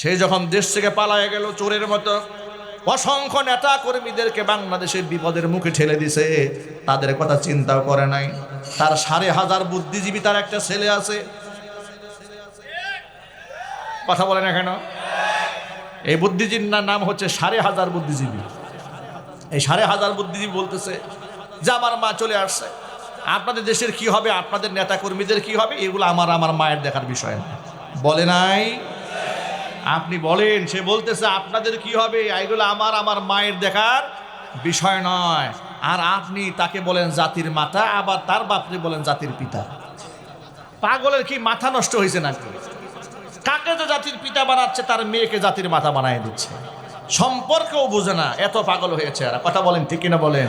সে যখন দেশ থেকে পালায় গেল চোরের মতো, অসংখ্য নেতা কর্মীদেরকে বাংলাদেশের বিপদের মুখে ঠেলে দিছে। তাদের কথা চিন্তাও করে নাই। তার সাড়ে হাজার বুদ্ধিজীবী তার একটা ছেলে আছে। কথা বলে না কেন? এই বুদ্ধিজীবীর নাম হচ্ছে সাড়ে হাজার বুদ্ধিজীবী। এই সাড়ে হাজার বুদ্ধিজীবী বলতেছে, যে আমার মা চলে আসছে। আপনাদের দেশের কি হবে? আপনাদের নেতা কর্মীদের কি হবে? এগুলো আমার আমার মায়ের দেখার বিষয় না। বলে নাই। আপনি বলেন, সে বলতেছে, আপনাদের কি হবে? এইগুলো আমার আমার মায়ের দেখার বিষয় নয়। আর আপনি তাকে বলেন জাতির মাতা, আবার তার বাপরে বলেন জাতির পিতা। পাগলের কি মাথা নষ্ট হয়েছে নাকি? কাকে যে জাতির পিতা বানাচ্ছে, তার মেয়েকে জাতির মাথা বানায় দিচ্ছে। সম্পর্কেও বোঝে না, এত পাগল হয়েছে আর কথা বলেন, ঠিক কিনা বলেন?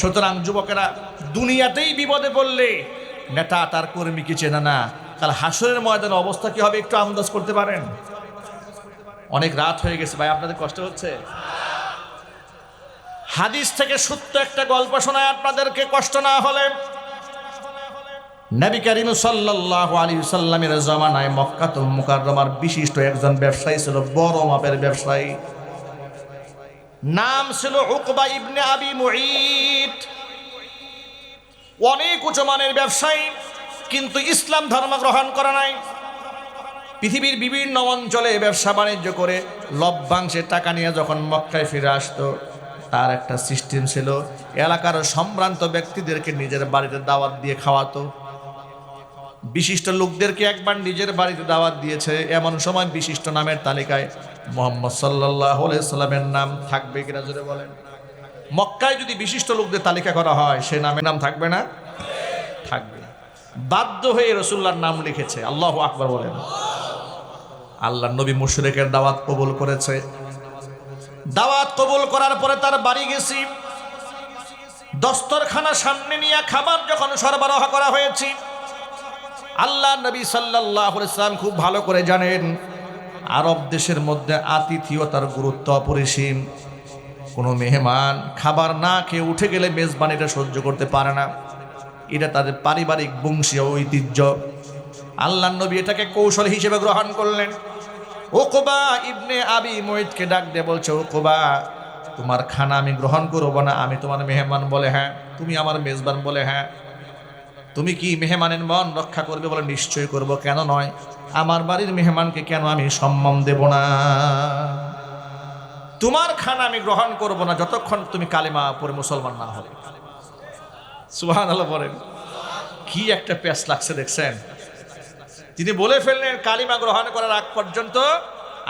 সুতরাং যুবকেরা, দুনিয়াতেই বিপদে পড়লে নেতা, তার কর্মীকে চেনে না? তাহলে হাসরের ময়দানের অবস্থা কি হবে, একটু আন্দাজ করতে পারেন? অনেক রাত হয়ে গেছে, ভাই, আপনাদের কষ্ট হচ্ছে? হাদিস থেকে সত্য একটা গল্প শোনায়, আপনাদেরকে কষ্ট না হলে। নবী করিম সাল্লাল্লাহু আলাইহি সাল্লামের জামানায় মক্কাতুল মুকাররমার বিশিষ্ট একজন ব্যবসায়ী ছিল, বড় মাপের ব্যবসায়ী। নাম ছিল উকবা ইবনে আবি মুঈত অনেক উচ্চমানের ব্যবসায়ী, কিন্তু ইসলাম ধর্ম গ্রহণ করা নাই। পৃথিবীর বিভিন্ন অঞ্চলে ব্যবসা বাণিজ্য করে লভ্যাংশে টাকা নিয়ে যখন মক্কায় ফিরে আসতো, তার একটা সিস্টেম ছিল, এলাকার সম্ভ্রান্ত ব্যক্তিদেরকে নিজের বাড়িতে দাওয়াত দিয়ে খাওয়াতো। বিশিষ্ট লোকদেরকে একবার নিজের বাড়িতে দাওয়াত দিয়েছে, এমন সময় বিশিষ্ট নামের তালিকায় মোহাম্মদ সাল্লাহ সাল্লামের নাম থাকবে কিনা জোরে বলেন। মক্কায় যদি বিশিষ্ট লোকদের তালিকা করা হয়, সে নামের নাম থাকবে না? থাকবে। বাধ্য হয়ে রসুল্লার নাম লিখেছে, আল্লাহ আকবর বলেন। আল্লাহ নবী মুশরেকের দাওয়াত কবুল করেছে। দাওয়াত কবুল করার পরে তার বাড়ি গেছি। দস্তরখানা সামনে নিয়ে খাবার যখন সরবরাহ করা হয়েছে, আল্লাহ নবী সাল্লাহ ইসলাম খুব ভালো করে জানেন, আরব দেশের মধ্যে আতিথিয়তার গুরুত্ব অপরিসীম। কোনো মেহমান খাবার না খেয়ে উঠে গেলে মেজবানিটা সহ্য করতে পারে না। এটা তাদের পারিবারিক বংশীয় ঐতিহ্য। আল্লাহ নবী এটাকে কৌশল হিসেবে গ্রহণ করলেন। ওকবা ইবনে আবি মহিতকে ডাক দিয়ে বলছে ওকবা তোমার খানা আমি গ্রহণ করব না, আমি তোমার মেহমান বলে হ্যাঁ তুমি আমার মেজবান বলে হ্যাঁ। তুমি কি মেহমানের মন রক্ষা করবে বলে নিশ্চয় করব, কেন নয়? আমার বাড়ির মেহমানকে কেন আমি সম্মান দেব না? তোমার খানা আমি গ্রহণ করব না, যতক্ষণ তুমি কালিমা পরে মুসলমান না হবে সুহান আল্লাহ বলেন। কি একটা প্যাস লাগছে, দেখছেন? তিনি বলে ফেললেন, কালিমা গ্রহণ করার আগ পর্যন্ত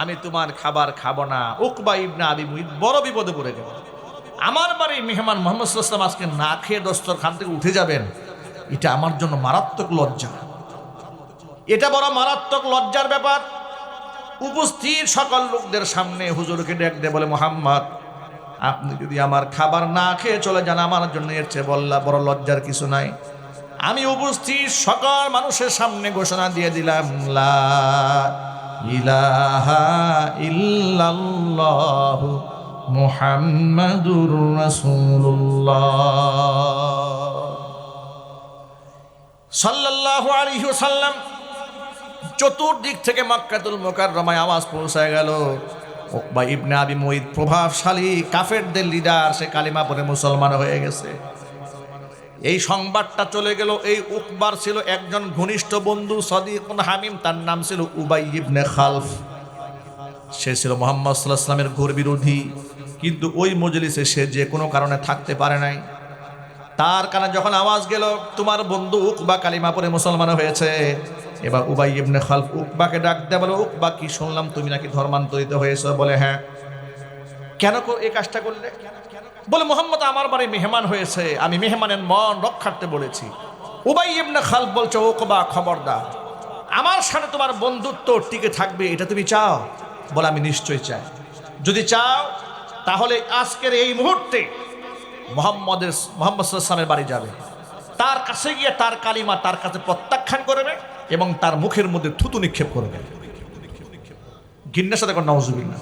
আমি তোমার খাবার খাব না। উকবা ইবনা আবি মুহিত বড় বিপদে পড়ে গেল। আমার বাড়ির মেহমান মোহাম্মদ সাল্লাম আজকে না খেয়ে দস্তরখান থেকে উঠে যাবেন, এটা আমার জন্য মারাত্মক লজ্জা। এটা বড় মারাত্মক লজ্জার ব্যাপার। উপস্থিত সকল লোকদের সামনে হুজুরকে ডেক দে বলে, মোহাম্মদ, আপনি যদি আমার খাবার না খেয়ে চলে যান, আমার জন্য এর চেয়ে বললা বড় লজ্জার কিছু নাই। আমি উপস্থিত, সকল মানুষের সামনে ঘোষণা দিয়ে দিলাম, লা ইলাহা সাল্লাল্লাহু চতুর্দিক থেকে মক্কাতুল মোকাররমায় আওয়াজ পৌঁছায় গেল। ইবনে আবি মুঈদ প্রভাবশালী কাফেরদের লিডার, সে কালিমা পরে মুসলমান হয়ে গেছে। এই সংবাদটা চলে গেল, এই উকবার ছিল একজন ঘনিষ্ঠ বন্ধু সদিকুন হামিম, তার নাম ছিল উবাই ইবনে খালফ। সে ছিল মোহাম্মদ সাল্লাহ ইসলামের ঘোর বিরোধী, কিন্তু ওই মজলিসে সে যে কোনো কারণে থাকতে পারে নাই। তার কানে যখন আওয়াজ গেল, তোমার বন্ধু উকবা কালিমা পরে মুসলমান হয়েছে। এবার উবাই ইবনে খালফ উকবাকে ডাক দেয় বলে, উকবা, কি শুনলাম? তুমি নাকি ধর্মান্তরিত হয়েছ? বলে হ্যাঁ। কেন এই কাজটা করলে? বলে, মোহাম্মদ আমার বাড়ি মেহমান হয়েছে, আমি মেহমানের মন রক্ষার্থে বলেছি। উবাই ইবনে খালফ বলছে উকবা খবরদার, আমার সাথে তোমার বন্ধুত্ব টিকে থাকবে, এটা তুমি চাও? বলে, আমি নিশ্চয়ই চাই। যদি চাও, তাহলে আজকের এই মুহূর্তে মোহাম্মদের, মোহাম্মদ সাল্লামের বাড়ি যাবে। তার কাছে গিয়ে তার কালিমা তার কাছে প্রত্যাখ্যান করবে এবং তার মুখের মধ্যে থুতু নিক্ষেপ করবে। গিন্নার সাথে কোন নওজুবিল্লাহ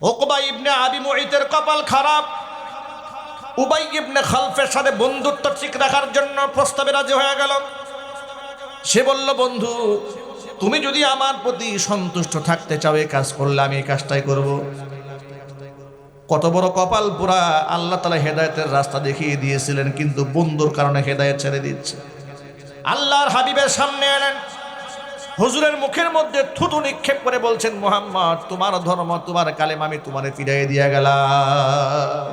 ওকবা ইবনে আবি মুঈতের কপাল খারাপ। উবাই ইবনে খালফের সাথে বন্ধুত্ব ঠিক রাখার জন্য প্রস্তাবে রাজি হয়ে গেল। সে বলল, বন্ধু, তুমি যদি আমার প্রতি সন্তুষ্ট থাকতে চাও এই কাজ করলে আমি এই কাজটাই করব। কত বড় কপাল পুরা আল্লাহ তালা হেদায়তের রাস্তা দেখিয়ে দিয়েছিলেন, কিন্তু বন্ধুর কারণে হেদায়ত ছেড়ে দিচ্ছে। আল্লাহর হাবিবের সামনে এলেন। হুজুরের মুখের মধ্যে থুতু নিক্ষেপ করে বলছেন, মোহাম্মদ, তোমার ধর্ম, তোমার কালেম আমি তোমারে ফিরাই দিয়ে গেলাম।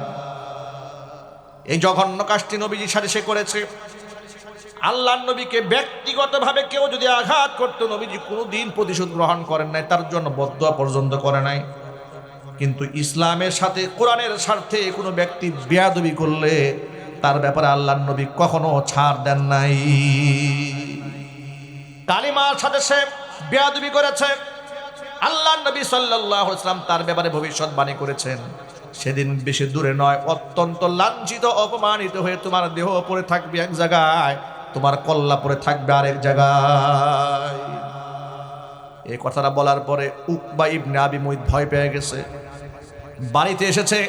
এই জঘন্য কাজটি নবীজির সাথে সে করেছে। আল্লাহ নবীকে ব্যক্তিগতভাবে কেউ যদি আঘাত করতো, নবীজি কোনো দিন প্রতিশোধ গ্রহণ করেন নাই, তার জন্য বদয়া পর্যন্ত করে নাই। কিন্তু ইসলামের সাথে কোরআনের স্বার্থে কোনো ব্যক্তি বেয়াদবি করলে, তার ব্যাপারে আল্লাহ নবী কখনো ছাড় দেন নাই। কালিমার সাথে সে বেয়াদবি করেছে। আল্লাহ নবী সাল্লাহ ইসলাম তার ব্যাপারে ভবিষ্যৎবাণী করেছেন। সেদিন বেশি দূরে নয়, অত্যন্ত লাঞ্ছিত, অপমানিত হয়ে তোমার দেহ পড়ে থাকবে এক জায়গায়, তোমার কল্লা পরে থাকবে আরেক জায়গায়। এই কথাটা বলার পরে উকবা ইবনে আবি মুইদ ভয় পেয়ে গেছে। বাড়িতে এসেছে,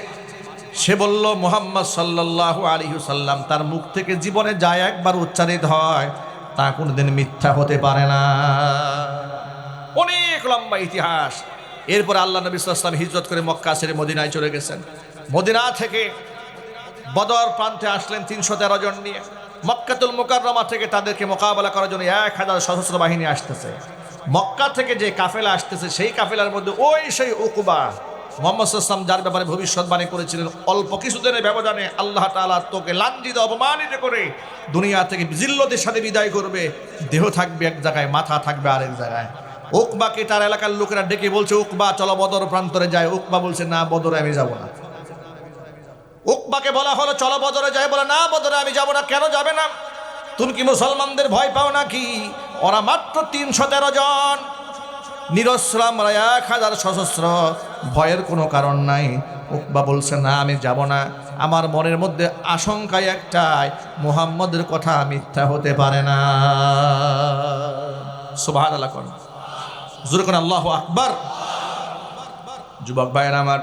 সে বলল, মোহাম্মদ সাল্লাহ আলী সাল্লাম, তার মুখ থেকে জীবনে যায় একবার উচ্চারিত হয় তা কোনোদিন মিথ্যা হতে পারে না। অনেক লম্বা ইতিহাস। এরপর আল্লাহ নবী সাল্লাম হিজরত করে মক্কা ছেড়ে মদিনায় চলে গেছেন। মদিনা থেকে বদর প্রান্তে আসলেন তিনশো তেরো জন নিয়ে। মক্কাতুল মোকাররমা থেকে তাদেরকে মোকাবেলা করার জন্য এক হাজার সশস্ত্র বাহিনী আসতেছে। মক্কা থেকে যে কাফেলা আসতেছে, সেই কাফেলার মধ্যে ওই সেই উকুবা। মোহাম্মদ সাল্লাম যার ব্যাপারে ভবিষ্যৎবাণী করেছিলেন, অল্প কিছুদিনের ব্যবধানে আল্লাহ তালা তোকে লাঞ্ছিত, অপমানিত করে দুনিয়া থেকে জিল্লতের সাথে বিদায় করবে। দেহ থাকবে এক জায়গায়, মাথা থাকবে আরেক জায়গায়। উকবাকে তার এলাকার লোকেরা ডেকে বলছে, উকবা, চলো বদর প্রান্তরে যায় উকবা বলছে, না, বদরে আমি যাব না। উকবাকে বলা হলো, চলো বদরে যায় বলে, না, বদরে আমি যাব না। কেন যাবে না? তুমি কি মুসলমানদের ভয় পাও নাকি? ওরা মাত্র তিনশো তেরো জন। নিরস্রাম এক হাজার সশস্ত্র। ভয়ের কোনো কারণ নাই। উকবা বলছে, না, আমি যাব না। আমার মনের মধ্যে আশঙ্কায় একটাই, মুহাম্মদের কথা মিথ্যা হতে পারে না। সুবাহ আল্লাহ করেন আল্লাহ আকবার। যুবক ভাইয়ের আমার,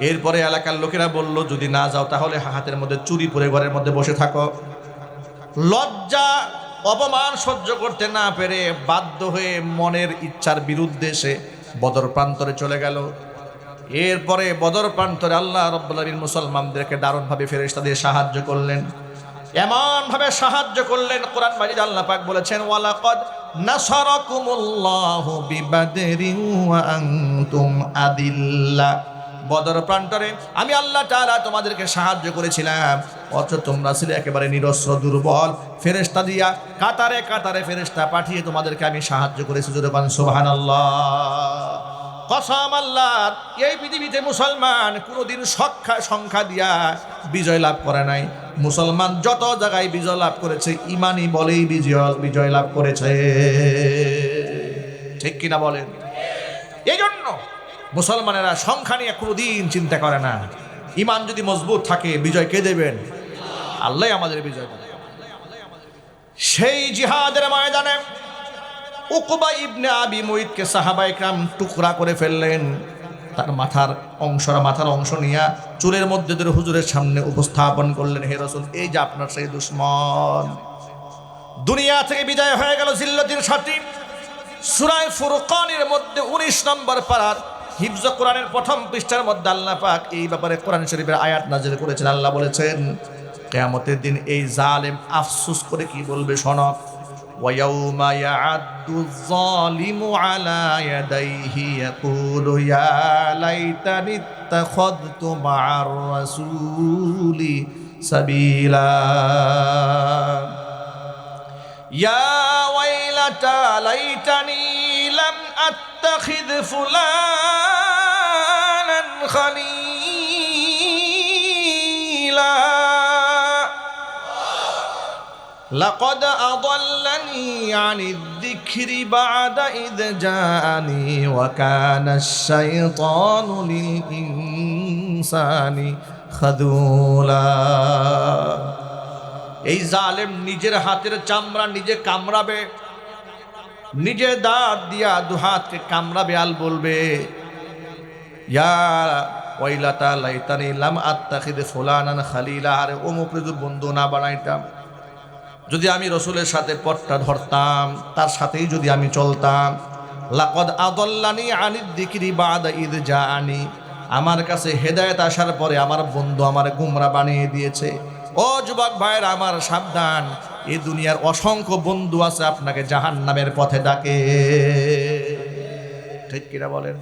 এরপরে এলাকার লোকেরা বলল, যদি না যাও তাহলে হাতের মধ্যে চুরি পরে ঘরের মধ্যে বসে থাকো। লজ্জা অপমান সহ্য করতে না পেরে বাধ্য হয়ে মনের ইচ্ছার বিরুদ্ধে সে বদর প্রান্তরে চলে গেল। এরপরে বদর প্রান্তরে আল্লাহ রব্বুল্লাহ মুসলমানদেরকে দারুণভাবে ফেরেশতা দিয়ে সাহায্য করলেন। এমন ভাবে সাহায্য করলেন, কোরআন মাজিদ আল্লাহ পাক বলেছেন, ওয়ালাকাদ নাসারাকুমুল্লাহু বিবাদরিন ওয়া আনতুম আদিল্লা। বদর প্রান্তরে আমি আল্লাহ তাআলা তোমাদেরকে সাহায্য করেছিলাম। অথচ তোমরা ছিলে একেবারে নিরস্ত্র, দুর্বল, ফেরেশতা দিয়া। কাতারে কাতারে ফেরেশতা পাঠিয়ে তোমাদেরকে আমি সাহায্য করেছি। জোরে বলেন, সুবহানাল্লাহ। কসম আল্লাহর, এই পৃথিবীতে মুসলমান কোনোদিন সংখ্যা সংখ্যা দিয়া বিজয় লাভ করে নাই। মুসলমান যত জায়গায় বিজয় লাভ করেছে ইমানি বলেই বিজয় বিজয় লাভ করেছে। ঠিক কিনা বলেন? এই জন্য মুসলমানেরা সংখ্যা নিয়ে কোনোদিন চিন্তা করে না। ইমান যদি মজবুত থাকে, বিজয় কে দেবেন? আল্লাহ আমাদের বিজয় দেবেন সেই জিহাদের ময়দানে উকবা ইবনে আবি মুইদকে সাহাবা ইকরাম টুকরা করে ফেললেন। তার মাথার অংশরা মাথার অংশ নিয়ে চুলের মধ্যে ধরে হুজুরের সামনে উপস্থাপন করলেন, হে রসুল, এই যে আপনার সেই দুশ্মন। দুনিয়া থেকে বিদায় হয়ে গেল জিল্লতির সাথী। সুরায় ফুরকানের মধ্যে উনিশ নম্বর পাড়ার হিফজ কোরআনের প্রথম পৃষ্ঠার মধ্যে আল্লাহ পাক এই ব্যাপারে কোরআন শরীফের আয়াত নাজির করেছেন আল্লাহ বলেছেন কেয়ামতের দিন এই জালেম আফসুস করে কি বলবে শোনক ويوم يعد الظالم على يديه يقول يا ليتني اتخذت مع الرسول سبيلا يا ويلتى ليتني لم اتخذ فلانا خليلا لقد أضلني عن الذكر بعد إذ جاءني وكان الشيطان للإنسان خذولا এই জালেম নিজের হাতের চামড়া নিজে কামড়াবে নিজে দাঁত দিয়া দুহাতকে কামড়াবে আল বলবে ইয়া ওয়াইলাতা লাইতানি লাম আত্তাখিদ ফুলানান খালিলা। আরে অমুক যদি বন্ধু, না বানাইতাম। যদি আমি রসুলের সাথে পটটা ধরতাম, তার সাথেই যদি আমি চলতাম। লাকদ আদল্লানি আনির দিকিরি বাদ ঈদ যা আনি আমার কাছে হেদায়েত আসার পরে আমার বন্ধু আমার গুমরা বানিয়ে দিয়েছে। ও যুবক ভাইয়ের, আমার সাবধান। এই দুনিয়ার অসংখ্য বন্ধু আছে, আপনাকে জাহান নামের পথে ডাকে। ঠিক কিনা বলেন?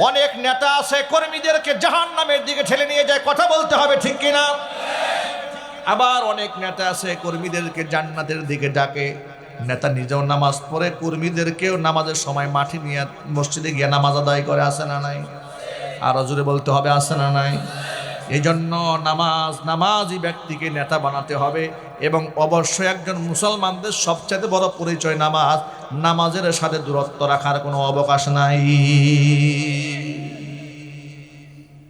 অনেক নেতা আছে, কর্মীদেরকে জাহান নামের দিকে ঠেলে নিয়ে যায়, কথা বলতে হবে, ঠিক কিনা? আবার অনেক নেতা আছে, কর্মীদেরকে জান্নাতের দিকে ডাকে। নেতা নিজেও নামাজ পড়ে, কর্মীদেরকেও নামাজের সময় মাঠে নিয়ে, মসজিদে গিয়ে নামাজ আদায় করে আসে না নাই? আর জোরে বলতে হবে আসে না নাই? এই জন্য নামাজ নামাজি ব্যক্তিকে নেতা বানাতে হবে এবং অবশ্যই একজন মুসলমানদের সবচেয়ে বড় পরিচয় নামাজ, নামাজের সাথে দূরত্ব রাখার কোনো অবকাশ নাই।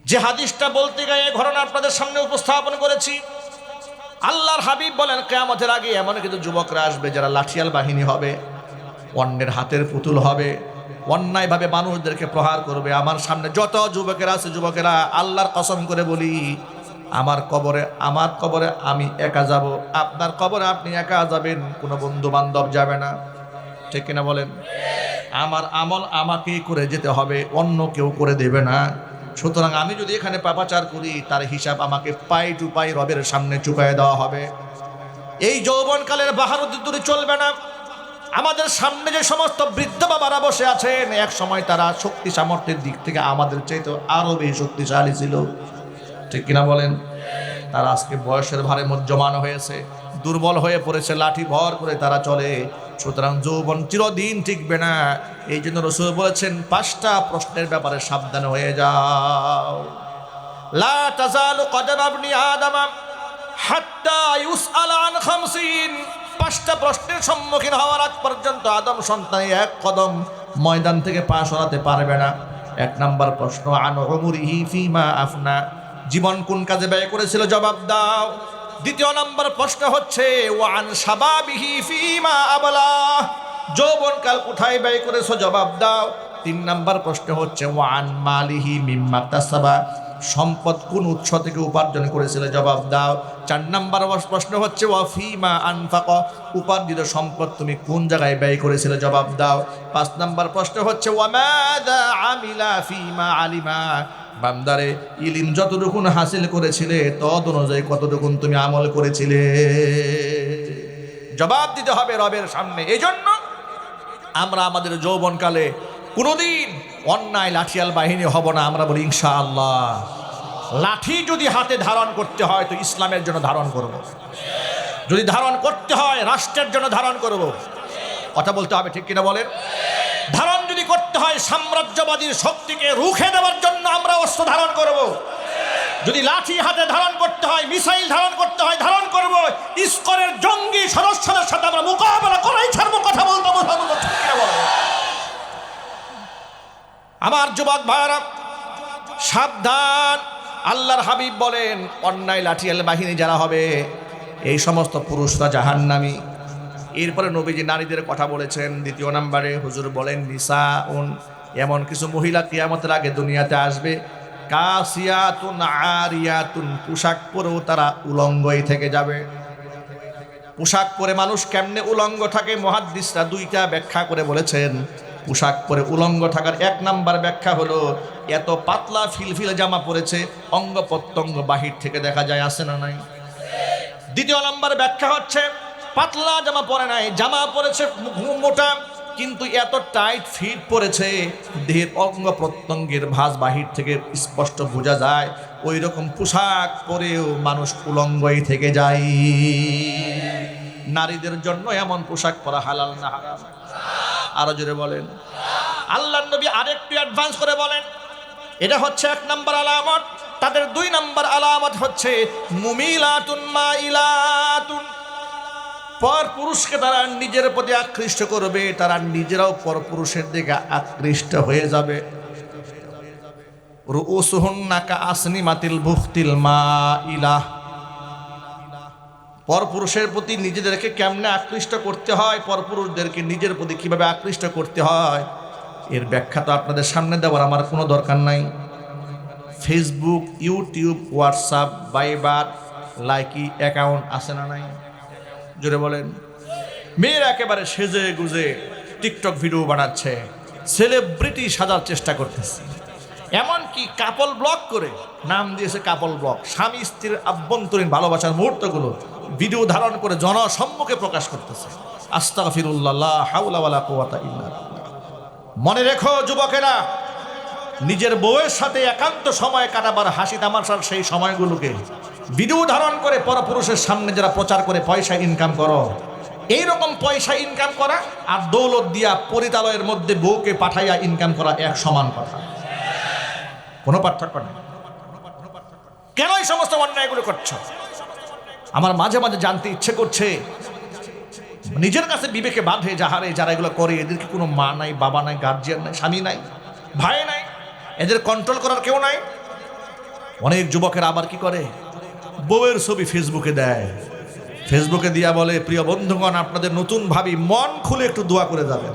যে হাদিসটা বলতে গিয়ে ঘটনা আপনাদের সামনে উপস্থাপন করেছি, আল্লাহর হাবিব বলেন, কেয়ামতের আগে এমন কিন্তু যুবকরা আসবে যারা লাঠিয়াল বাহিনী হবে, অন্যের হাতের পুতুল হবে অন্যায়ভাবে মানুষদেরকে প্রহার করবে। আমার সামনে যত যুবকেরা আছে, যুবকেরা, আল্লাহর কসম করে বলি, আমার কবরে আমার কবরে আমি একা যাব। আপনার কবরে আপনি একা যাবেন, কোনো বন্ধু বান্ধব যাবে না। ঠিক কিনা বলেন? আমার আমল আমাকেই করে যেতে হবে, অন্য কেউ করে দেবে না। সুতরাং আমি যদি এখানে পাপাচার করি, তার হিসাব আমাকে পাই টু পাই রবের সামনে চুকায় দেওয়া হবে। এই যৌবনকালের বাহারুদ্দি দূরে চলবে না। আমাদের সামনে যে সমস্ত বৃদ্ধ বাবারা বসে আছেন, এক সময় তারা শক্তি সামর্থ্যের দিক থেকে আমাদের চাইতে আরও বেশি শক্তিশালী ছিল। ঠিক কিনা বলেন? তারা আজকে বয়সের ভারে জমানো হয়েছে, দুর্বল হয়ে পড়েছে, লাঠি ভর করে তারা চলে। সুতরাং যৌবন চিরদিন টিকবে না। এই জন্য রসুল বলেছেন, পাঁচটা প্রশ্নের ব্যাপারে সাবধান হয়ে যাও। লা তাজালু কদম আবনি আদামা হাত্তা ইউসআল আন খামসিন। পাঁচটা প্রশ্নের সম্মুখীন হওয়ার আগ পর্যন্ত আদম সন্তান এক কদম ময়দান থেকে পা সরাতে পারবে না। এক নাম্বার প্রশ্ন ফিমা আফনা? জীবন কোন কাজে ব্যয় করেছিল? জবাব দাও। দ্বিতীয় নম্বর প্রশ্ন হচ্ছে, ওয়ান সাবাবিহি ফিমা আবলা? যৌবনকাল কোথায় ব্যয় করেছ? জবাব দাও। তিন নাম্বার প্রশ্ন হচ্ছে, ওয়ান মালিহি মিম্মা তাসাবা? সম্পদ কোন উৎস থেকে উপার্জন করেছিলে? জবাব দাও। চার নাম্বার প্রশ্ন হচ্ছে, ওয়াফিমা আনফাক। উপার্জিত সম্পদ তুমি কোন জায়গায় ব্যয় করেছিলে? জবাব দাও। পাঁচ নাম্বার প্রশ্ন হচ্ছে ওয়ামাদা আমিলা ফিমা আলিমা? বান্দারে, ইলিম যতটুকুন হাসিল করেছিলে, তদ অনুযায়ী কতটুকুন তুমি আমল করেছিলে? জবাব দিতে হবে রবের সামনে। এই জন্য আমরা আমাদের যৌবনকালে কোনোদিন অন্যায় লাঠিয়াল বাহিনী হব না, আমরা বলি ইনশা আল্লাহ লাঠি যদি হাতে ধারণ করতে হয়, তো ইসলামের জন্য ধারণ করব। যদি ধারণ করতে হয়, রাষ্ট্রের জন্য ধারণ করব। কথা বলতে হবে ঠিক কিনা বলেন ধারণ যদি করতে হয়, সাম্রাজ্যবাদীর শক্তিকে রুখে দেওয়ার জন্য আমরা অস্ত্র ধারণ করব। যদি লাঠি হাতে ধারণ করতে হয়, মিসাইল ধারণ করতে হয়, ধারণ করব, ইস্কনের জঙ্গি সদস্যদের সাথে আমরা মোকাবেলা করাই ছাড়বো, কথা বলতে বলতে আমার যুবক ভাইরা সাবধান। আল্লাহর হাবিব বলেন, অন্যায় লাঠিয়াল বাহিনী যারা হবে, এই সমস্ত পুরুষরা জাহান্নামি। এরপরে নবীজি নারীদের কথা বলেছেন, দ্বিতীয় নাম্বারে হুজুর বলেন নিসা উন এমন কিছু মহিলা কিয়ামতের আগে দুনিয়াতে আসবে। কাসিয়াতুন আরিয়াতুন, পোশাক পরেও তারা উলঙ্গই থেকে যাবে। পোশাক পরে মানুষ কেমনে উলঙ্গ থাকে, মহাদ্দিসরা দুইটা ব্যাখ্যা করে বলেছেন। পোশাক পরে উলঙ্গ থাকার এক নাম্বার ব্যাখ্যা হলো, এত পাতলা ফিলফিল জামা পরেছে, অঙ্গ প্রত্যঙ্গ বাহির থেকে দেখা যায় আসে না নাই? দ্বিতীয় নাম্বার ব্যাখ্যা হচ্ছে, পাতলা জামা পরে নাই, জামা পরেছে মোটা, কিন্তু এত টাইট ফিট পড়েছে দেহের অঙ্গ প্রত্যঙ্গের ভাঁজ বাহির থেকে স্পষ্ট বোঝা যায় ওই রকম পোশাক পরেও মানুষ উলঙ্গই থেকে যায়। নারীদের জন্য এমন পোশাক পরা হালাল না হারাম। আরও জোরে বলেন। আল্লাহ নবী আরেকটু অ্যাডভান্স করে বলেন। এটা হচ্ছে এক নম্বর আলামত। তাদের দুই নম্বর আলামত হচ্ছে মুমিলাতুন মাইলাতুন। পর পুরুষকে তারা নিজের প্রতি আকৃষ্ট করবে, তারা নিজেরাও পর পুরুষের দিকে আকৃষ্ট হয়ে যাবে। রুসুহুন্নাকা আসনি মাতিল বুখতিল মা ইলাহ পরপুরুষের প্রতি নিজেদেরকে কেমনে আকৃষ্ট করতে হয়, পরপুরুষদেরকে নিজের প্রতি কীভাবে আকৃষ্ট করতে হয়, এর ব্যাখ্যা তো আপনাদের সামনে দেওয়ার আমার কোনো দরকার নাই। Facebook YouTube WhatsApp Viber Likee account আছে না নাই? জোরে বলেন। মেয়েরা একেবারে সেজে গুজে টিকটক ভিডিও বানাচ্ছে সেলিব্রিটি সাজার চেষ্টা করতেছে। এমনকি কাপল ব্লগ করে, নাম দিয়েছে কাপল ব্লগ স্বামী স্ত্রীর আভ্যন্তরীণ ভালোবাসার মুহূর্তগুলো ভিডিও ধারণ করে জনসম্মুখে প্রকাশ করতেছে। আস্তাগফিরুল্লাহ হাওলা ওয়ালা কুওয়াতা ইল্লা মনে রেখো যুবকেরা, নিজের বউয়ের সাথে একান্ত সময় কাটাবার হাসি তামাশার সেই সময়গুলোকে ভিডিও ধারণ করে পরপুরুষের সামনে যারা প্রচার করে পয়সা ইনকাম করো এই রকম পয়সা ইনকাম করা আর দৌলত দিয়া পরিতালয়ের মধ্যে বউকে পাঠাইয়া ইনকাম করা এক সমান কথা। কোনো পার্থক্য নেই। কেন এই সমস্ত অন্যায়গুলো করছ? আমার মাঝে মাঝে জানতে ইচ্ছে করছে, নিজের কাছে বিবেকে বাঁধে যাহারে যারা এগুলো করে এদেরকে কোনো মা নাই, বাবা নাই গার্জিয়ান নাই, স্বামী নাই, ভাই নাই? এদের কন্ট্রোল করার কেউ নাই? অনেক যুবকের আবার কি করে? বউয়ের ছবি ফেসবুকে দেয়। ফেসবুকে দিয়া বলে, প্রিয় বন্ধুগণ, আপনাদের নতুন ভাবি মন খুলে একটু দোয়া করে যাবেন।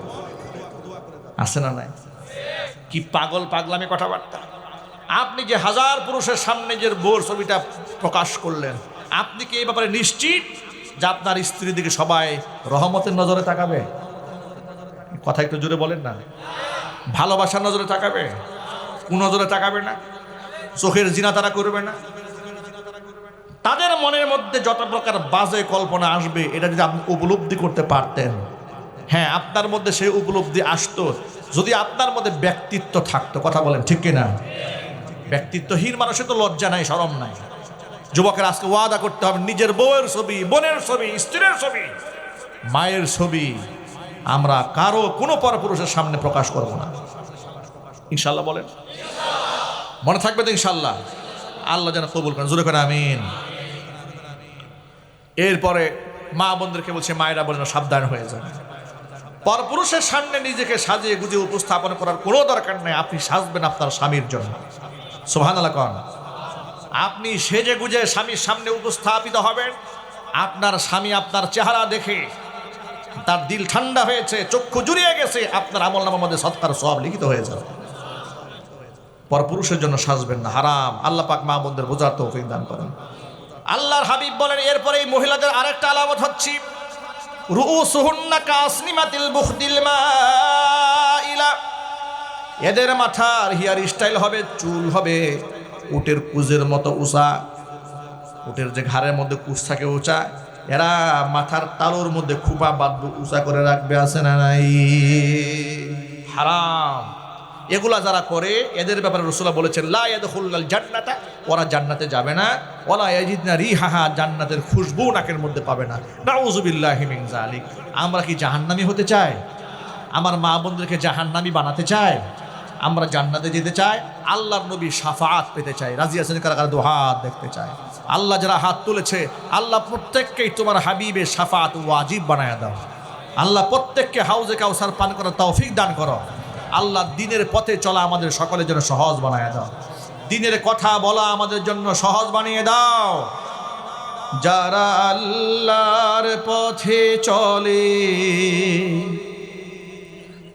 আছে না নাই? কি পাগল পাগলামি কথাবার্তা। আপনি যে হাজার পুরুষের সামনে যে বউর ছবিটা প্রকাশ করলেন আপনি কি এই ব্যাপারে নিশ্চিত যে আপনার স্ত্রীর দিকে সবাই রহমতের নজরে তাকাবে? কথা একটু জোরে বলেন না। ভালোবাসার নজরে তাকাবে? কোন নজরে তাকাবে না? চোখের জিনা তারা করবে না? তাদের মনের মধ্যে যত প্রকার বাজে কল্পনা আসবে, এটা যদি আপনি উপলব্ধি করতে পারতেন। হ্যাঁ আপনার মধ্যে সেই উপলব্ধি আসতো। যদি আপনার মধ্যে ব্যক্তিত্ব থাকতো, কথা বলেন ঠিক কিনা? ব্যক্তিত্বহীন মানুষের তো লজ্জা নাই সরম নাই। যুবকের আজকে ওয়াদা করতে হবে, নিজের বউয়ের ছবি, বোনের ছবি, স্ত্রীর ছবি, মায়ের ছবি আমরা কারও, কোনো পরপুরুষের সামনে প্রকাশ করব না। ইনশাল্লাহ বলেন? মনে থাকবে তো ইনশাল্লাহ আল্লাহ যেন কবুল করেন। জোরে করে আমিন। এরপরে মা বোনদেরকে বলছে, মায়েরা বলেন সাবধান হয়ে যান। পরপুরুষের সামনে নিজেকে সাজিয়ে গুজিয়ে উপস্থাপন করার কোনো দরকার নেই, আপনি সাজবেন আপনার স্বামীর জন্য। সোহান কন। আপনি সেজে গুজে স্বামীর সামনে উপস্থাপিত হবেন। আপনার স্বামী আপনার চেহারা দেখে তার দিল ঠান্ডা হয়েছে, চক্ষু জুড়িয়ে গেছে, আপনার আমল নামার মধ্যে সৎকার সব লিখিত হয়ে যাবে পরপুরুষের জন্য সাজবেন না, হারাম। আল্লাহ পাক মা বোনদের বোঝার তৌফিক দান করেন। আল্লাহর হাবিব বলেন, এরপরে এই মহিলাদের আরেকটা আলামত হচ্ছে এদের মাথার হেয়ার স্টাইল হবে, চুল হবে উটের কুজের মতো উঁচা, উটের যে ঘাড়ের মধ্যে কুচ থাকে উঁচা, এরা মাথার তালুর মধ্যে খুপা বাঁধবে, উঁচা করে রাখবে, আছে না নাই? হারাম। এগুলা যারা করে, এদের ব্যাপারে রসুলা বলেছেন, লা ইয়াদখুলুল জান্নাতা ওরা জান্নাতে যাবে না। ওলা ইয়াজিদনা রিহাহা জান্নাতের খুশবু নাকের মধ্যে পাবে না। নাউযুবিল্লাহি মিন যালিক আমরা কি জাহান্নামী হতে চাই? আমার মা বোনদেরকে জাহান্নামী বানাতে চাই? আমরা জান্নাতে যেতে চাই? আল্লাহর নবী সাফাত পেতে চাই রাজি আছেন কারা? কারা হাত দেখতে চায়। আল্লাহ যারা হাত তুলেছে, আল্লাহ প্রত্যেককেই তোমার হাবিবের সাফাত ওয়াজিব বানায় দাও। আল্লাহ প্রত্যেককে হাউজে কাউসার পান করার তৌফিক দান করো। আল্লাহ দিনের পথে চলা আমাদের সকলের জন্য সহজ বানায় দাও। দিনের কথা বলা আমাদের জন্য সহজ বানিয়ে দাও। যারা আল্লাহর পথে চলে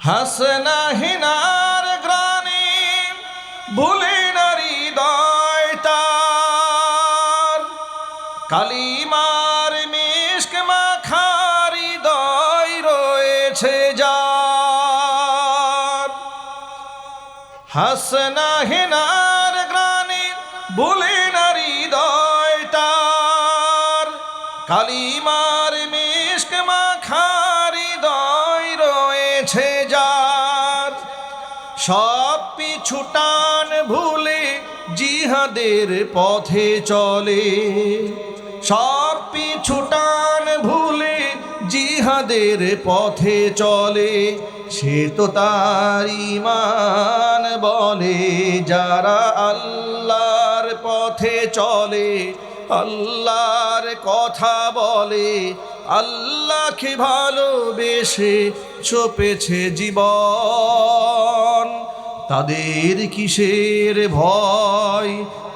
হাসনা হিনার গ্রানে ভুলে নারী তার কালিমার মিষ্ক মাখারি দয় রয়েছে যার। হাসনা হিনার গ্রানে ভুলে নারী তার কালিমার জিহাদের পথে চলে। সব পিছুটান ভুলে জিহাদের পথে চলে। সে তো তার ইমান বলে, যারা আল্লাহর পথে চলে, আল্লাহর কথা বলে। আল্লাহকে ভালোবেসে চপেছে জীবন। তাদের কিসের ভয়?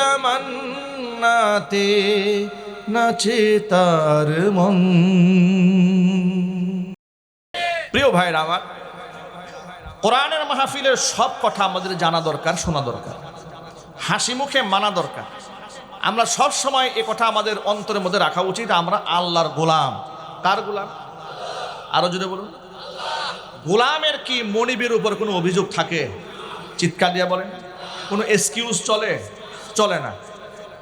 মান্নাতে নাচে তার মন। প্রিয় ভাইরা আমার, কোরআনের মাহফিলের সব কথা আমাদের জানা দরকার, শোনা দরকার। হাসি মুখে মানা দরকার। আমরা সব সময় এ কথা আমাদের অন্তরের মধ্যে রাখা উচিত, আমরা আল্লাহর গোলাম। কার গোলাম? আরও জুড়ে বলুন। গোলামের কি মনিবের উপর কোনো অভিযোগ থাকে? চিৎকার দিয়ে বলেন। কোনো এক্সকিউজ চলে? চলে না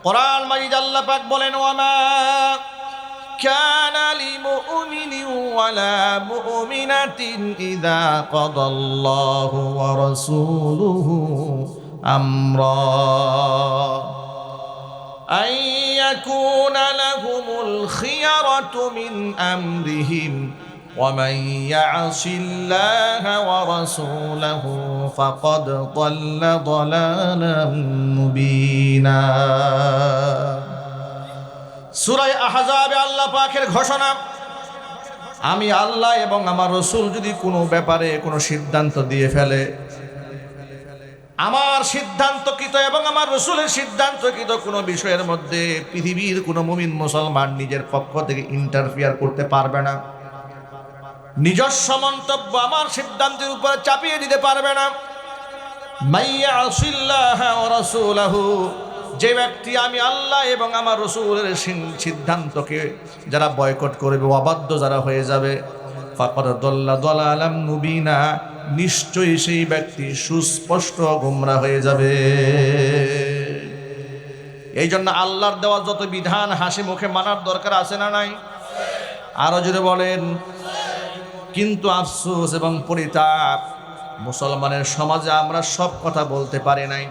কোরআন মাজিদ আল্লাহ পাক বলেন ওয়ামা كان لمؤمن ولا مؤمنة إذا قضى الله ورسوله أمرا أن يكون لهم الخيرة من أمرهم ومن يعص الله ورسوله فقد ضل ضلالا مبينا সুরায় আহজাবে আল্লাহ পাকের ঘোষণা আমি আল্লাহ এবং আমার রসুল যদি কোনো ব্যাপারে কোনো সিদ্ধান্ত দিয়ে ফেলে আমার সিদ্ধান্তকৃত এবং আমার রসুলের সিদ্ধান্তকৃত কোনো বিষয়ের মধ্যে পৃথিবীর কোনো মুমিন মুসলমান নিজের পক্ষ থেকে ইন্টারফিয়ার করতে পারবে না নিজস্ব মন্তব্য আমার সিদ্ধান্তের উপরে চাপিয়ে দিতে পারবে না। যে ব্যক্তি আমি আল্লাহ এবং আমার রসুলের সিদ্ধান্তকে যারা বয়কট করবে অবাধ্য যারা হয়ে যাবে নিশ্চয়ই সেই ব্যক্তি সুস্পষ্ট গোমরা হয়ে যাবে। এই জন্য আল্লাহর দেওয়া যত বিধান হাসি মুখে মানার দরকার আছে না নাই? আরও জোরে বলেন। কিন্তু আফসোস এবং পরিতাপ, মুসলমানের সমাজে আমরা সব কথা বলতে পারি নাই।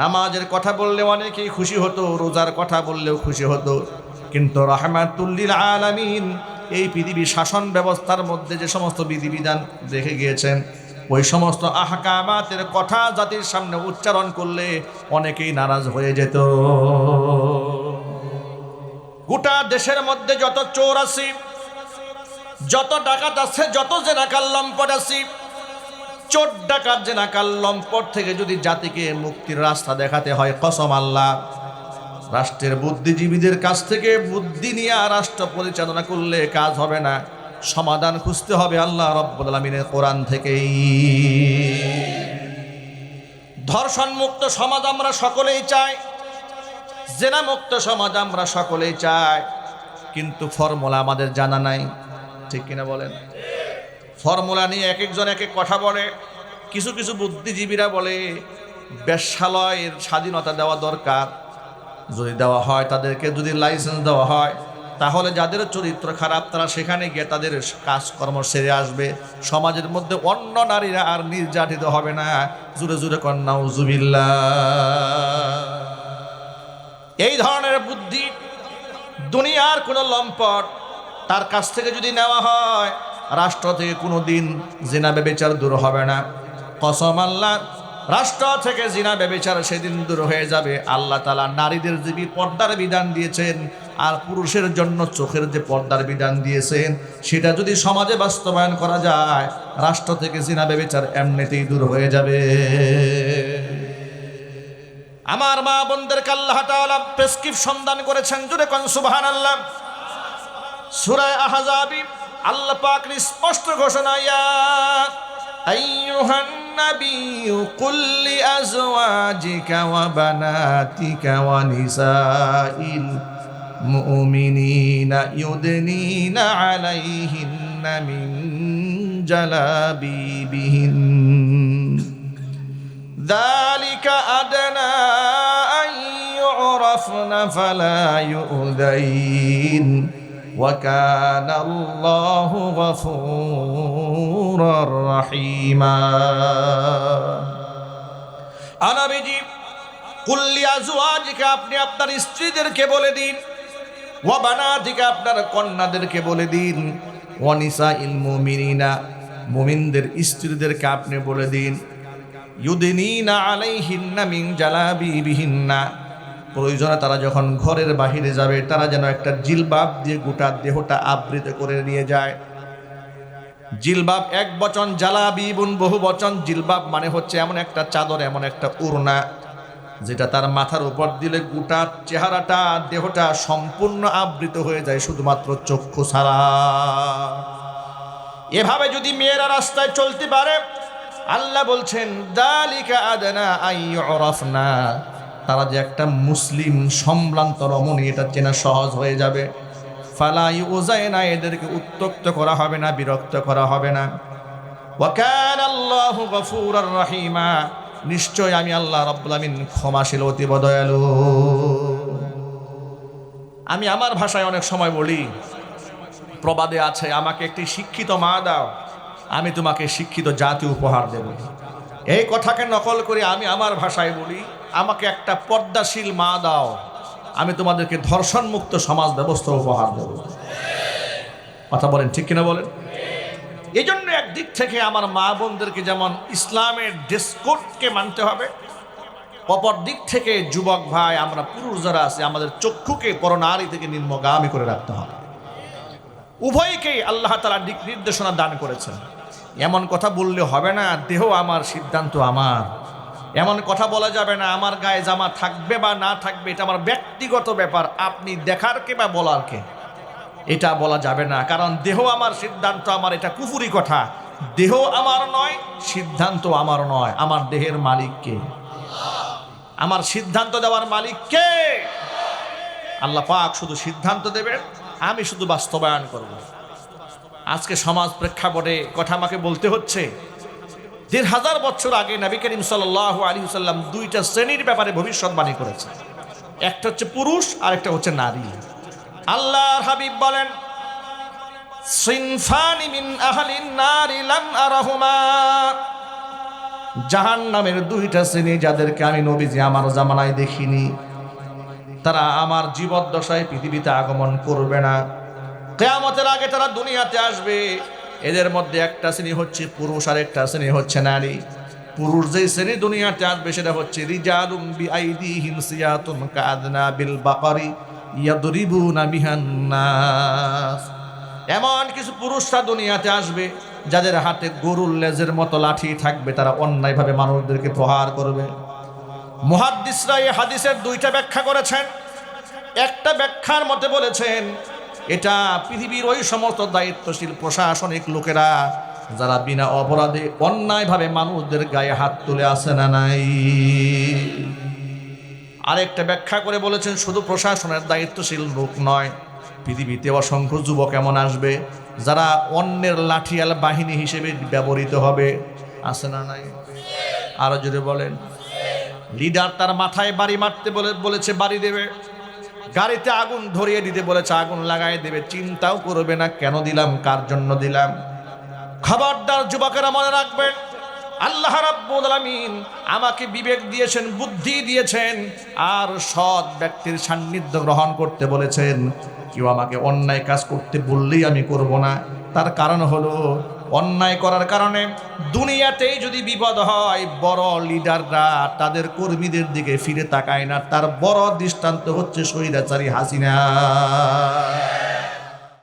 নামাজের কথা বললে অনেকেই খুশি হতো, রোজার কথা বললেও খুশি হতো। কিন্তু রহমাতুল্লিল আলামিন এই পৃথিবী শাসন ব্যবস্থার মধ্যে যে সমস্ত বিধিবিধান রেখে গিয়েছেন, ওই সমস্ত আহকামাতের কথা জাতির সামনে উচ্চারণ করলে অনেকেই নারাজ হয়ে যেত। গোটা দেশের মধ্যে যত চোর আছে যত ডাকাত আছে, যত জেনাকার লম্পট আছে চোর ডাকাত জেনাকার লম্পট থেকে যদি জাতিকে মুক্তির রাস্তা দেখাতে হয়, কসম আল্লাহ। রাষ্ট্রের বুদ্ধিজীবীদের কাছ থেকে বুদ্ধি নিয়ে রাষ্ট্র পরিচালনা করলে কাজ হবে না। সমাধান খুঁজতে হবে আল্লাহ রব্বুল আলমিনের কোরআন থেকেই। ধর্ষণ মুক্ত সমাজ আমরা সকলেই চাই জেনা মুক্ত সমাজ আমরা সকলেই চাই, কিন্তু ফর্মুলা আমাদের জানা নাই। ঠিক কিনা বলেন? ফর্মুলা নিয়ে এক একজন এক এক কথা বলে। কিছু কিছু বুদ্ধিজীবীরা বলে, বেশ্যালয়ের স্বাধীনতা দেওয়া দরকার। যদি দেওয়া হয় তাদেরকে, যদি লাইসেন্স দেওয়া হয়, তাহলে যাদের চরিত্র খারাপ, তারা সেখানে গিয়ে তাদের কাজকর্ম সেরে আসবে। সমাজের মধ্যে অন্য নারীরা আর নির্যাতিত হবে না। জুড়ে জুড়ে কন্যা উজুবিল্লা এই ধরনের বুদ্ধি দুনিয়ার কোনো লম্পট তার কাছ থেকে যদি নেওয়া হয়, রাষ্ট্র থেকে কোনো দিন জিনা বেবেচার দূর হবে না। কসম আল্লাহ, রাষ্ট্র থেকে জিনা বেবেচার সেদিন দূর হয়ে যাবে। আল্লাহ তালা নারীদের যে পর্দার বিধান দিয়েছেন, আর পুরুষের জন্য চোখের যে পর্দার বিধান দিয়েছেন, সেটা যদি সমাজে বাস্তবায়ন করা যায়, রাষ্ট্র থেকে জিনা বেবেচার এমনিতেই দূর হয়ে যাবে। আমার মা বোনদেরকে আল্লাহ তাআলা প্রেসক্রিপশন দান করেছেন। জুড়ে কোন সুবহানাল্লাহ। সুরায় আহাজাবি আল্লাহ পাক স্পষ্ট ঘোষণা, ইয়া আইয়ুহান নাবিয়্যু কুল লিআজওয়াজিকা ওয়া বানাতিকা ওয়া নিসাইল মুমিনিনা ইউদনিনা আলাইহিন্না মিন জালাবিবিহিন। যালিকা আদনা আন ইউরাফনা ফালা ইউদাইন। وكان الله غفورا رحيما أنا بيجي কুল্লি আজওয়াজিকে আপনি আপনার স্ত্রীদেরকে বলে দিন ওয়া বানাতিকে আপনার কন্যাদেরকে বলে দিন ওয়ানিসা ইল মুমিনিনা মুমিনদের স্ত্রীদেরকে আপনি বলে দিন ইউদিনিনা আলাইহিন্না মিন জালাবিবিহিন্না প্রয়োজনে তারা যখন ঘরের বাহিরে যাবে, তারা যেন একটা জিলবাব দিয়ে গোটা দেহটা আবৃত করে নিয়ে যায়। জিলবাব এক বচন জালাবিবুন বহু বচন। জিলবাব মানে হচ্ছে এমন একটা চাদর, এমন একটা উড়না যেটা তার মাথার উপর দিলে গোটা চেহারাটা, দেহটা সম্পূর্ণ আবৃত হয়ে যায় শুধুমাত্র চক্ষু ছাড়া। এভাবে যদি মেয়েরা রাস্তায় চলতে পারে, আল্লাহ বলছেন, দালিকা আদনা আইয়রাফনা। তারা যে একটা মুসলিম সম্ভ্রান্ত রমণী, এটা চেনা সহজ হয়ে যাবে। ফালাই ওজায় না এদেরকে উত্তক্ত করা হবে না, বিরক্ত করা হবে না। আল্লাহ রহিমা, নিশ্চয় আমি আল্লাহ আমিন ক্ষমাশীল অতীব দয়ালু। আমি আমার ভাষায় অনেক সময় বলি, প্রবাদে আছে, আমাকে একটি শিক্ষিত মা দাও, আমি তোমাকে শিক্ষিত জাতি উপহার দেব। এই কথাকে নকল করে আমি আমার ভাষায় বলি আমাকে একটা পর্দাশীল মা দাও। আমি তোমাদেরকে ধর্ষণ মুক্ত সমাজ ব্যবস্থা উপহার দেব। কথা বলেন, ঠিক কিনা বলেন? এই জন্য একদিক থেকে আমার মা বোনদেরকে যেমন ইসলামের ডেসকোডকে মানতে হবে, অপর দিক থেকে যুবক ভাই, আমরা পুরুষ যারা আছে, আমাদের চক্ষুকে পরনারী থেকে নিম্নগামী করে রাখতে হবে। উভয়কেই আল্লাহ তালা দিক নির্দেশনা দান করেছেন। এমন কথা বললে হবে না, দেহ আমার সিদ্ধান্ত আমার। এমন কথা বলা যাবে না, আমার গায়ে জামা থাকবে বা না থাকবে, এটা আমার ব্যক্তিগত ব্যাপার, আপনি দেখার কে বা বলার কে? এটা বলা যাবে না, কারণ দেহ আমার সিদ্ধান্ত, আমার এটা কুফুরি কথা। দেহ আমার নয়, সিদ্ধান্ত আমার নয়, আমার দেহের মালিক কে? আমার সিদ্ধান্ত দেওয়ার মালিক কে? আল্লাহ পাক শুধু সিদ্ধান্ত দেবেন, আমি শুধু বাস্তবায়ন করব। আজকে সমাজ প্রেক্ষাপটে কথা আমাকে বলতে হচ্ছে দেড় হাজার বছর আগে নবী করিম সাল্লাহ আলী সাল্লাম দুইটা শ্রেণির ব্যাপারে ভবিষ্যৎবাণী করেছে একটা হচ্ছে পুরুষ আর একটা হচ্ছে নারী। আল্লাহর হাবিব বলেন, সিনফানি মিন আহলিন নারি লাম আরাহুমা। জাহান নামের দুইটা শ্রেণি যাদেরকে আমি নবীজি আমার জামানায় দেখিনি, তারা আমার জীবদ্দশায় পৃথিবীতে আগমন করবে না। কেয়ামতের আগে তারা দুনিয়াতে আসবে। এদের মধ্যে একটা শ্রেণি হচ্ছে পুরুষ আর একটা শ্রেণি হচ্ছে নারী। পুরুষ যেই শ্রেণি দুনিয়াতে আসবে, সেটা হচ্ছে রিজালুম বিআইদিহিম সিয়াতুন কাদনা বিল বাকারি ইয়াদরিবুনা বিহান নাস। এমন কিছু পুরুষরা দুনিয়াতে আসবে, যাদের হাতে গরুর লেজের মতো লাঠি থাকবে, তারা অন্যায়ভাবে মানুষদেরকে প্রহার করবে। মুহাদ্দিসরা এই হাদিসের দুইটা ব্যাখ্যা করেছেন। একটা ব্যাখ্যার মতে বলেছেন এটা পৃথিবীর ওই সমস্ত দায়িত্বশীল প্রশাসনিক লোকেরা যারা বিনা অপরাধে অন্যায়ভাবে মানুষদের গায়ে হাত তুলে আসে না নাই। আরেকটা ব্যাখ্যা করে বলেছেন, শুধু প্রশাসনের দায়িত্বশীল লোক নয়, পৃথিবীতে অসংখ্য যুবক এমন আসবে যারা অন্যের লাঠিয়াল বাহিনী হিসেবে ব্যবহৃত হবে। আছে না নাই? আরও যদি বলেন। লিডার তার মাথায় বাড়ি মারতে বলে, বলেছে, বাড়ি দেবে। গাড়িতে আগুন ধরিয়ে দিতে বলেছে, আগুন লাগাই দেবে। চিন্তাও করবে না, কেন দিলাম, কার জন্য দিলাম? খবরদার যুবকেরা মনে রাখবেন আল্লাহ রাব্বুল আলামিন আমাকে বিবেক দিয়েছেন, বুদ্ধি দিয়েছেন, আর সৎ ব্যক্তির সান্নিধ্য গ্রহণ করতে বলেছেন। কেউ আমাকে অন্যায় কাজ করতে বললেই আমি করব না। তার কারণ হলো অন্যায় করার কারণে দুনিয়াতেই যদি বিপদ হয়, বড় লিডাররা তাদের কর্মীদের দিকে ফিরে তাকায় না। তার বড় দৃষ্টান্ত হচ্ছে স্বৈরাচারী হাসিনা।